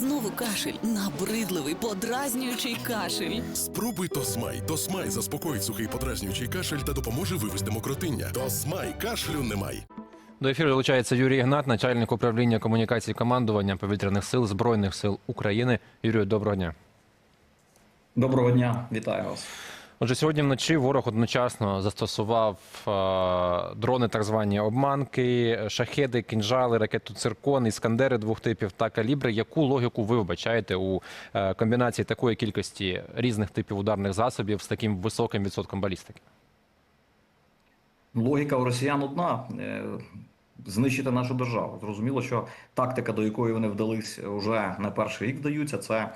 Знову кашель, набридливий, подразнюючий кашель. Спробуй Тосмай. Тосмай заспокоїть сухий подразнюючий кашель та допоможе вивести мокротиння. Тосмай кашлю немає. До ефіру долучається Юрій Ігнат, начальник управління комунікації командування повітряних сил Збройних сил України. Юрію, доброго дня. Доброго дня, вітаю вас. Отже, сьогодні вночі ворог одночасно застосував е, дрони, так звані обманки, шахеди, кінжали, ракету циркон, іскандери двох типів та калібри. Яку логіку ви вбачаєте у е, комбінації такої кількості різних типів ударних засобів з таким високим відсотком балістики? Логіка у росіян одна. е, Знищити нашу державу. Зрозуміло, що тактика, до якої вони вдались вже не перший рік вдаються, це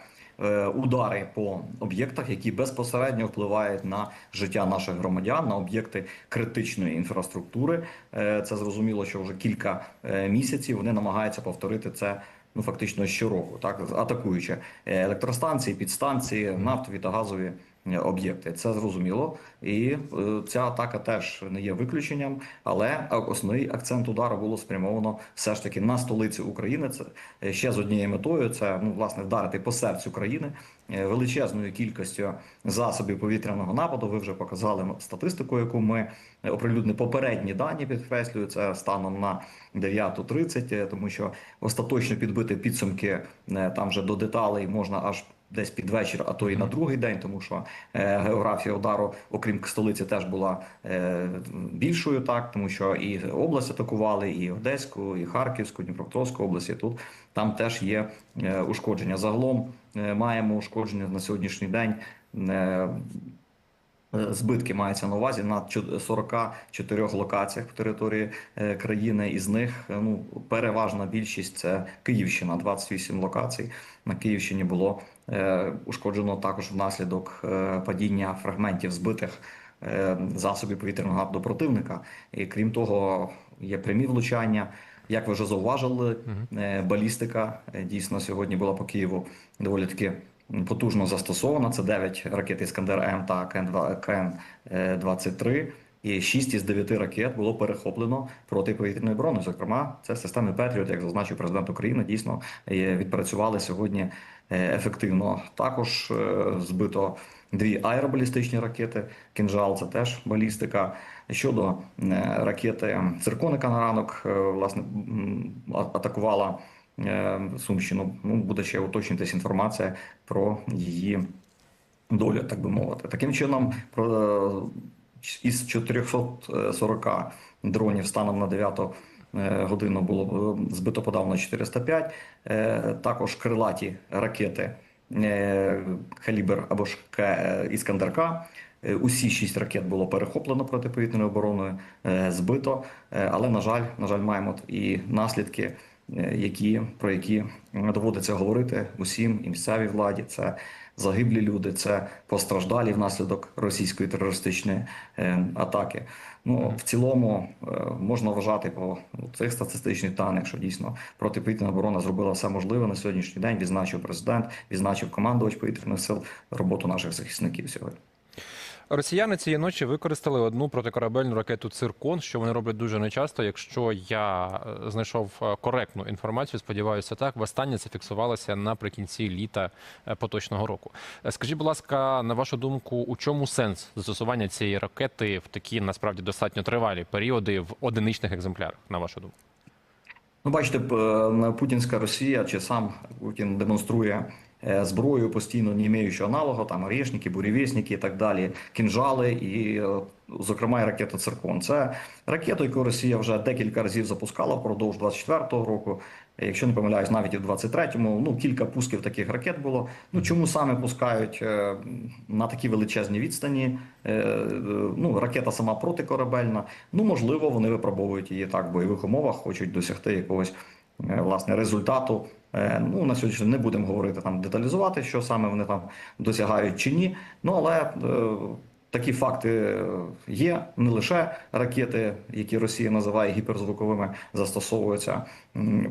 удари по об'єктах, які безпосередньо впливають на життя наших громадян, на об'єкти критичної інфраструктури. Е, Це зрозуміло, що вже кілька е, місяців вони намагаються повторити це. Ну, фактично щороку, так атакуючи е, електростанції, підстанції, нафтові та газові е, об'єкти. Це зрозуміло, і е, ця атака теж не є виключенням. Але основний акцент удару було спрямовано все ж таки на столицю України. Це е, ще з однією метою. Це ну власне вдарити по серцю країни е, величезною кількістю засобів повітряного нападу. Ви вже показали статистику, яку ми оприлюднили попередні дані. Підкреслюю це станом на 9.30, е, тому що остаточно підбити підсумки е, там вже до деталей можна аж. Десь під вечір, а то і на другий день, тому що е, географія удару, окрім столиці, теж була е, більшою, так тому що і область атакували, і Одеську, і Харківську, Дніпропетровську області. Тут там теж є е, ушкодження. Загалом маємо ушкодження на сьогоднішній день. Збитки мається на увазі на чо- 44 локаціях по території е, країни. Із них е, ну переважна більшість це Київщина, 28 локацій. На Київщині було е, ушкоджено також внаслідок е, падіння фрагментів збитих е, засобів повітряного нападу противника. І крім того, є прямі влучання. Як ви вже зауважили, е, балістика е, дійсно сьогодні була по Києву доволі таки потужно застосована. Це 9 ракет Іскандер М та КН-23. І 6 із 9 ракет було перехоплено протиповітряною обороною. Зокрема, це системи Петріот, як зазначив президент України, дійсно е, відпрацювали сьогодні е, ефективно. Також е, збито дві аеробалістичні ракети. Кінжал це теж балістика. Щодо ракети цирконика на ранок, власне атакувала Сумщину. Ну буде ще уточнитись інформація про її долю, так би мовити. Таким чином, про із 440 дронів станом на 9 е, годину було е, збито подавно 405. Е, Також крилаті ракети е, калібр або ж К е, Іскандер К. Е, Усі шість ракет було перехоплено протиповітряною обороною, е, збито. Е, Але на жаль, на жаль, маємо і наслідки, е, які про які доводиться говорити усім і місцевій владі. Це загиблі люди, це постраждалі внаслідок російської терористичної е, атаки. Ну в цілому е, можна вважати по цих статистичних даних, що дійсно протиповітряна оборона зробила все можливе на сьогоднішній день. Відзначив президент, відзначив командувач повітряних сил роботу наших захисників сьогодні. Росіяни цієї ночі використали одну протикорабельну ракету Циркон, що вони роблять дуже нечасто. Якщо я е, знайшов е, коректну інформацію, сподіваюся, так востаннє це фіксувалося наприкінці літа е, поточного року. Скажіть, будь ласка, на вашу думку, у чому сенс застосування цієї ракети в такі насправді достатньо тривалі періоди в одиничних екземплярах? На вашу думку? Ну, бачите, путінська Росія чи сам Путін демонструє зброю постійно не маючи аналогу, там орешники, бурєвєсники і так далі, кінжали і, е, зокрема, і ракета Циркон. Це ракета, яку Росія вже декілька разів запускала впродовж 24-го року. Якщо не помиляюсь, навіть і в 23-му, ну кілька пусків таких ракет було. Ну чому саме пускають е, на такі величезні відстані? Е, е, Ну ракета сама протикорабельна. Ну можливо, вони випробовують її так в бойових умовах, хочуть досягти якогось е, власне результату. Е, Ну на сьогодні не будемо говорити там деталізувати, що саме вони там досягають чи ні. Ну але е, такі факти е, є. Не лише ракети, які Росія називає гіперзвуковими, застосовуються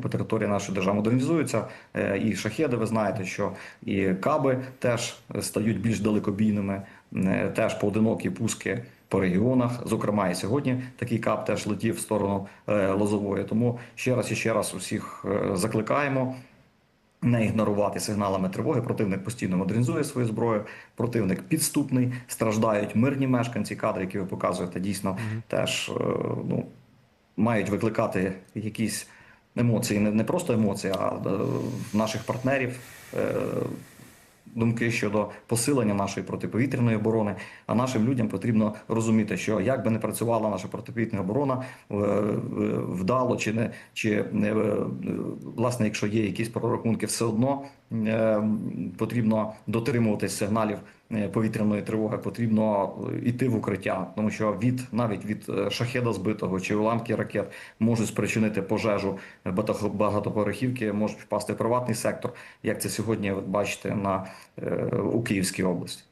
по території нашої держави, модернізуються. Е, І шахеди, ви знаєте, що і каби теж стають більш далекобійними, Е, теж поодинокі пуски по регіонах. Зокрема, і сьогодні такий кап теж летів в сторону е, Лозової. Тому ще раз і ще раз усіх е, закликаємо не ігнорувати сигналами тривоги. Противник постійно модернізує свою зброю. Противник підступний, страждають мирні мешканці. Кадри, які ви показуєте, дійсно теж е, ну, мають викликати якісь емоції, не, не просто емоції, а наших партнерів. Думки щодо посилення нашої протиповітряної оборони. А нашим людям потрібно розуміти, що як би не працювала наша протиповітряна оборона е, вдало чи не чи не е, власне, якщо є якісь прорахунки, все одно е, потрібно дотримуватись сигналів повітряної тривоги. Потрібно йти в укриття, тому що від навіть від е, шахеда збитого чи уламки ракет можуть спричинити пожежу багатоповерхівки, можуть впасти приватний сектор, як це сьогодні ви бачите на е, у Київській області.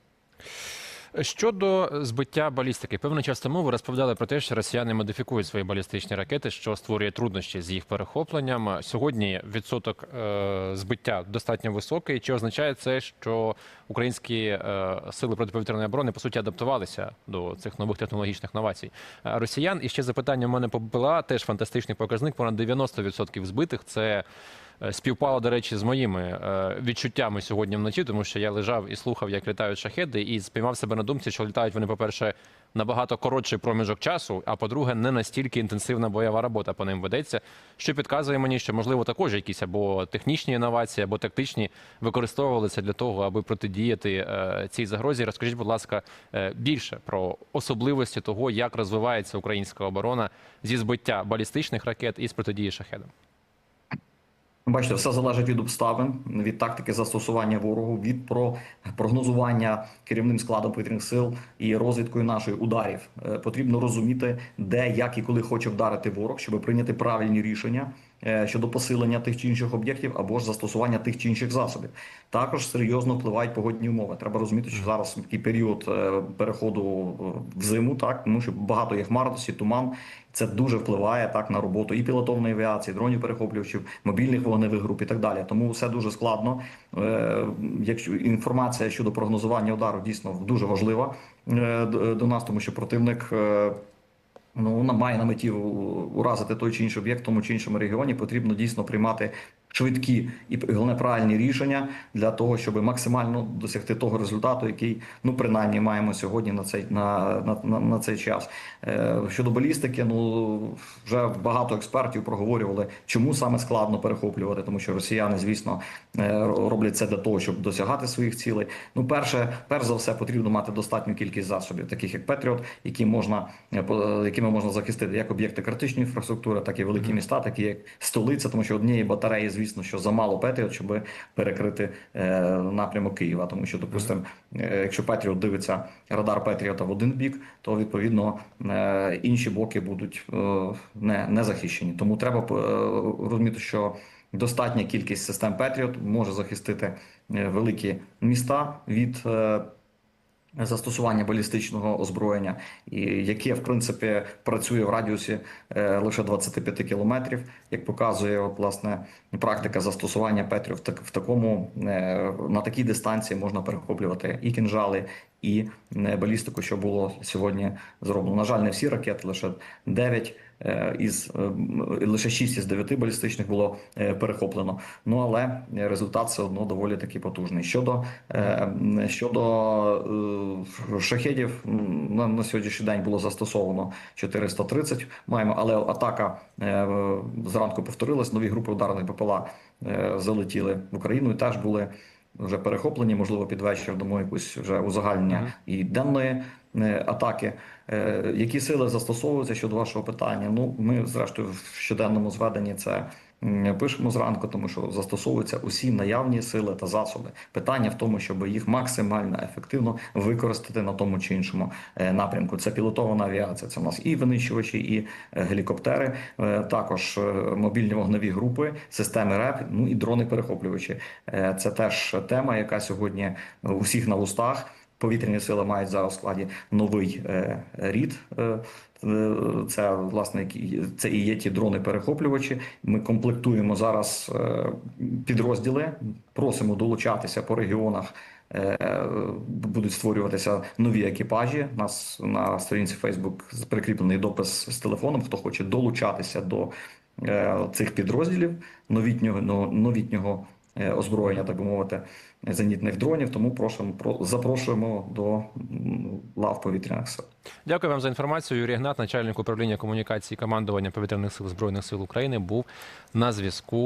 Щодо збиття балістики, певний час тому ви розповідали про те, що росіяни модифікують свої балістичні ракети, що створює труднощі з їх перехопленням. Сьогодні відсоток е, збиття достатньо високий. Чи означає це, що українські е, сили протиповітряної оборони по суті адаптувалися до цих нових технологічних новацій? Росіян і ще запитання в мене по теж фантастичний показник. Понад 90% збитих. Це Співпало, до речі, з моїми е, відчуттями сьогодні вночі, тому що я лежав і слухав, як літають шахеди, і спіймав себе на думці, що літають вони, по-перше, набагато коротший проміжок часу, а по-друге, не настільки інтенсивна бойова робота по ним ведеться, що підказує мені, що можливо також якісь або технічні інновації, або тактичні використовувалися для того, аби протидіяти е, цій загрозі. Розкажіть, будь ласка, е, більше про особливості того, як розвивається українська оборона зі збиття балістичних ракет і з протидії шахедам. Бачите, все залежить від обставин, від тактики застосування ворогу, від про прогнозування керівним складом повітряних сил і розвідкою нашої ударів. Е, Потрібно розуміти, де, як і коли хоче вдарити ворог, щоб прийняти правильні рішення щодо посилення тих чи інших об'єктів або ж застосування тих чи інших засобів. Також серйозно впливають погодні умови. Треба розуміти, що зараз такий період е, переходу в зиму, так тому що багато є хмарності, туман. Це дуже впливає так на роботу і пілотовної авіації, дронів перехоплювачів, мобільних вогневих груп і так далі. Тому все дуже складно. Е, Якщо інформація щодо прогнозування удару дійсно дуже важлива е, до нас, тому що противник. Ну, має на меті уразити той чи інший об'єкт в тому чи іншому регіоні. Потрібно дійсно приймати швидкі і головне правильні рішення для того, щоб максимально досягти того результату, який ну принаймні маємо сьогодні на цей на, на, на, на цей час. Е, щодо балістики, ну вже багато експертів проговорювали, чому саме складно перехоплювати, тому що росіяни, звісно, е, роблять це для того, щоб досягати своїх цілей. Ну, перше, перш за все, потрібно мати достатню кількість засобів, таких як Петріот, які можна е, якими можна захистити як об'єкти критичної інфраструктури, так і великі міста, такі як столиця, тому що однієї батареї, звісно, що замало Петріот, щоб перекрити е, напрямок Києва. Тому що, допустимо, е, якщо Петріот дивиться радар Петріота в один бік, то відповідно е, інші боки будуть не, не захищені. Тому треба розуміти, що достатня кількість систем Петріот може захистити великі міста від. Застосування балістичного озброєння, яке в принципі працює в радіусі е, лише 25 кілометрів, як показує власне практика застосування Петрів так, в такому е, на такій дистанції можна перехоплювати і кінжали, і балістику, що було сьогодні зроблено. На жаль, не всі ракети, лише 9 е, із е, лише 6 із 9 балістичних було е, перехоплено. Ну але результат все одно доволі таки потужний. Щодо щодо шахедів, на, сьогоднішній день було застосовано 430. Маємо, але атака зранку повторилась. Нові групи ударних БПЛА залетіли в Україну і теж були. Вже перехоплені, можливо, під вечір дамо якусь вже узагальнення і денної е, атаки. Е, Які сили застосовуються щодо вашого питання? Ну, ми, зрештою, в щоденному зведенні це пишемо зранку, тому що застосовуються усі наявні сили та засоби. Питання в тому, щоб їх максимально ефективно використати на тому чи іншому е, напрямку. Це пілотована авіація. Це у нас і винищувачі, і е, гелікоптери, е, також мобільні вогневі групи, системи РЕП, ну і дрони-перехоплювачі. Е, Це теж тема, яка сьогодні у всіх на устах. Повітряні сили мають зараз в складі новий е, рід. Е, е, це власне це і є ті дрони-перехоплювачі. Ми комплектуємо зараз підрозділи, просимо долучатися по регіонах. Будуть створюватися нові екіпажі. У нас на сторінці Facebook прикріплений допис з телефоном. Хто хоче долучатися до цих підрозділів новітнього новітнього озброєння, так би мовити, зенітних дронів. Тому просимо про запрошуємо до лав повітряних сил. Дякую вам за інформацію. Юрій Гнат, начальник управління комунікації командування повітряних сил збройних сил України, був на зв'язку.